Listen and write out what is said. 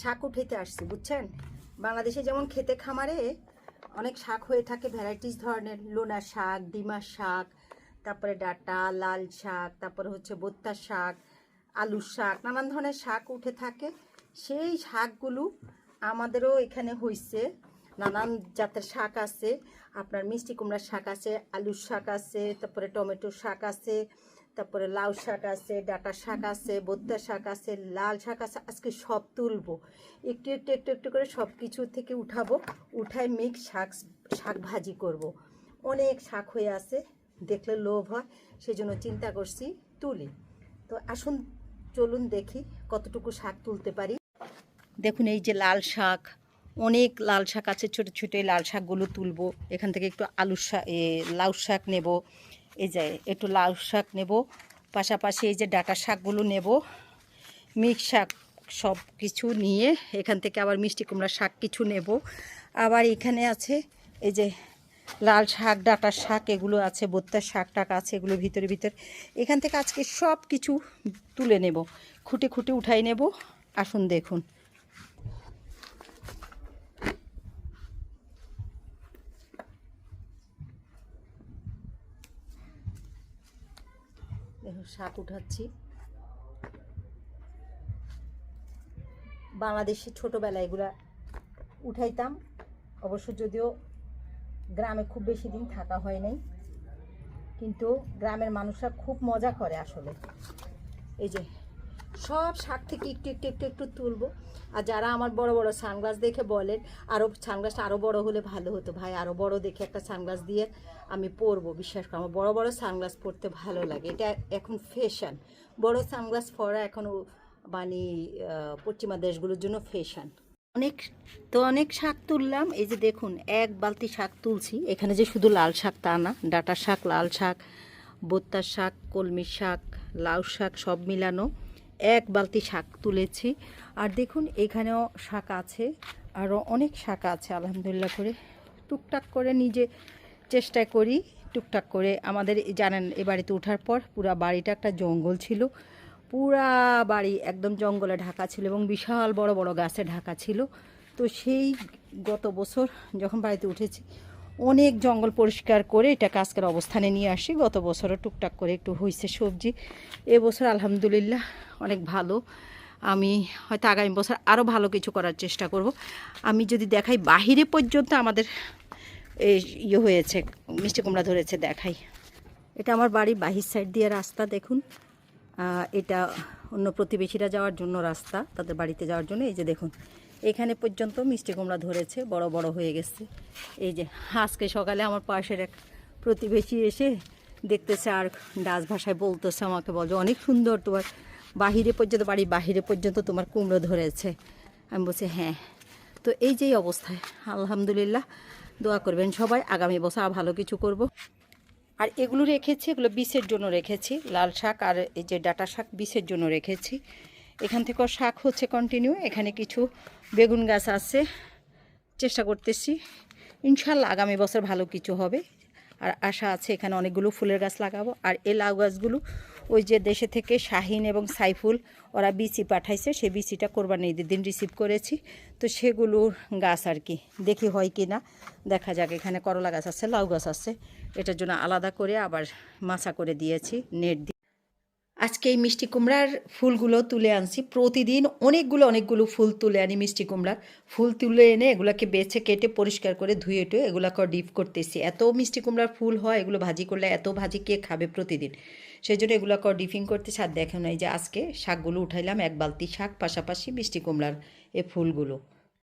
শাক উঠাইতে আসছি, বুঝছেন? বাংলাদেশে যেমন খেতে খামারে অনেক শাক হয়ে থাকে ভ্যারাইটিস ধরনের। লোনা শাক ডিমার শাক, তারপরে ডাটা, লাল শাক, তারপরে হচ্ছে বোত্তা শাক আলুর শাক, নানান ধরনের শাক উঠে থাকে। সেই শাকগুলো আমাদেরও এখানে হইছে। নানান জাতের শাক আছে। আপনার মিষ্টি কুমড়ার শাক আছে, আলুর শাক আছে, তারপরে টমেটো শাক আছে তারপরে লাউ শাক আছে, ডাটা শাক আছে বোদ্দা শাক আছে, লাল শাক আছে, আজকে সব তুলবো। একটু একটু একটু একটু করে সব কিছু থেকে উঠাবো, উঠায় মিক্স শাক শাক ভাজি করব। অনেক শাক হয়ে আছে, দেখলে লোভ হয়, সেজন্য চিন্তা করছি তুলি। তো আসুন, চলুন দেখি কতটুকু শাক তুলতে পারি। দেখুন, এই যে লাল শাক, অনেক লাল শাক আছে, ছোটো ছোটো লাল শাকগুলো তুলবো। এখান থেকে একটু আলু শাক লাউ শাক নেব। এই যে একটু লাউ শাক নেব, পাশাপাশি এই যে ডাটা শাকগুলো নেব। মিক্স শাক সব কিছু নিয়ে এখান থেকে আবার মিষ্টি কুমড়া শাক কিছু নেব। আবার এখানে আছে এই যে লাল শাক ডাটার শাক, এগুলো আছে বোত্তার শাক টাক আছে, এগুলো ভিতরে ভিতরে। এখান থেকে আজকে সব কিছু তুলে নেব, খুঁটে খুঁটে উঠাই নেব। আসুন দেখুন। শাক উঠাচ্ছি। বাংলাদেশে ছোটোবেলায় এগুলা উঠাইতাম। অবশ্য যদিও গ্রামে খুব বেশি দিন থাকা হয় নাই। কিন্তু গ্রামের মানুষরা খুব মজা করে আসলে। এই যে সব শাক থেকে একটু একটু একটু একটু তুলবো। আর যারা আমার বড় বড় সানগ্লাস দেখে বলেন আরও সানগ্লাসটা আরও বড় হলে ভালো হতো। ভাই আরও বড় দেখে একটা সানগ্লাস দিয়ে আমি পরবো, বিশ্বাস করো। আমার বড় বড় সানগ্লাস পরতে ভালো লাগে। এটা এখন ফ্যাশন বড় সানগ্লাস পরা এখন মানে পশ্চিমা দেশগুলোর জন্য ফ্যাশন অনেক, তো অনেক শাক তুললাম। এই যে দেখুন, এক বালতি শাক তুলছি। এখানে যে শুধু লাল শাক তা না ডাটা শাক, লাল শাক, বোত্তার শাক কলমি শাক, লাউ শাক সব মিলানো। এক বালতি শাক তুলেছি। আর দেখুন, এখানেও শাক আছে, আরও অনেক শাক আছে, আলহামদুলিল্লাহ করে। টুকটাক করে নিজে চেষ্টা করি, টুকটাক করে। আমাদের জানেন, এ বাড়িতে ওঠার পর পুরা বাড়িটা একটা জঙ্গল ছিল। পুরা বাড়ি একদম জঙ্গলে ঢাকা ছিল এবং বিশাল বড় বড় গাছে ঢাকা ছিল। তো সেই গত বছর যখন বাড়িতে উঠেছি অনেক জঙ্গল পরিষ্কার করে এটাকে আজকের অবস্থানে নিয়ে আসি। গত বছরও টুকটাক করে একটু হয়েছে সবজি। এবছর আলহামদুলিল্লাহ অনেক ভালো। আমি হয়তো আগামী বছর আরও ভালো কিছু করার চেষ্টা করব। আমি যদি দেখাই বাহিরে পর্যন্ত আমাদের ইয়ে হয়েছে, মিষ্টি কুমড়া ধরেছে দেখাই। এটা আমার বাড়ি বাহির সাইড দিয়ে রাস্তা দেখুন। এটা অন্য প্রতিবেশীরা যাওয়ার জন্য রাস্তা, তাদের বাড়িতে যাওয়ার জন্য। এই যে দেখুন এখানে পর্যন্ত মিষ্টি কুমড়া ধরেছে, বড় বড় হয়ে গেছে। এই যে, আজকে সকালে আমার পাশের এক প্রতিবেশী এসে দেখতেছে আর ডাচ ভাষায় বলতেছে আমাকে, বলছে, অনেক সুন্দর তোমার বাহিরে পর্যন্ত বাড়ি বাহিরে পর্যন্ত তোমার কুমড়ো ধরেছে। আমি বলছি হ্যাঁ। তো এই যেই অবস্থায়, আলহামদুলিল্লাহ, দোয়া করবেন সবাই, আগামী বছর আর ভালো কিছু করব। আর এগুলো রেখেছি, এগুলো বিষের জন্য রেখেছি, লাল শাক আর এই যে ডাটা শাক বিষের জন্য রেখেছি। এখান থেকেও শাক হচ্ছে কন্টিনিউ এখানে কিছু বেগুন গাছ আছে, চেষ্টা করতেছি। ইনশাল্লাহ আগামী বছর ভালো কিছু হবে। আর আশা আছে এখানে অনেকগুলো ফুলের গাছ লাগাবো। আর এই লাউ গাছগুলো ওই যে দেশে থেকে শাহিন এবং সাইফুল, ওরা বিচি পাঠাইছে, সেই বিচিটা কোরবানি ঈদের দিন রিসিভ করেছি। তো সেগুলোর গাছ আর কি, দেখি হয় কি না দেখা যাক, এখানে করলা গাছ আছে, লাউ গাছ আছে। এটার জন্য আলাদা করে আবার মাছা করে দিয়েছি, নেট আজকে এই মিষ্টি কুমড়ার ফুলগুলো তুলে আনছি। প্রতিদিন অনেকগুলো অনেকগুলো ফুল তুলে আনি মিষ্টি কুমড়ার। ফুল তুলে এনে এগুলাকে বেছে কেটে পরিষ্কার করে ধুয়ে টুয়ে এগুলাকে ডিপ করতেছি। এত মিষ্টি কুমড়ার ফুল হয়, এগুলো ভাজি করলে এত ভাজি কে খাবে প্রতিদিন? সেই জন্য এগুলোকে ডিপিং করতেছি। আর দেখেন এই যে আজকে শাকগুলো উঠাইলাম, এক বালতি শাক, পাশাপাশি মিষ্টি কুমড়ার এ ফুলগুলো।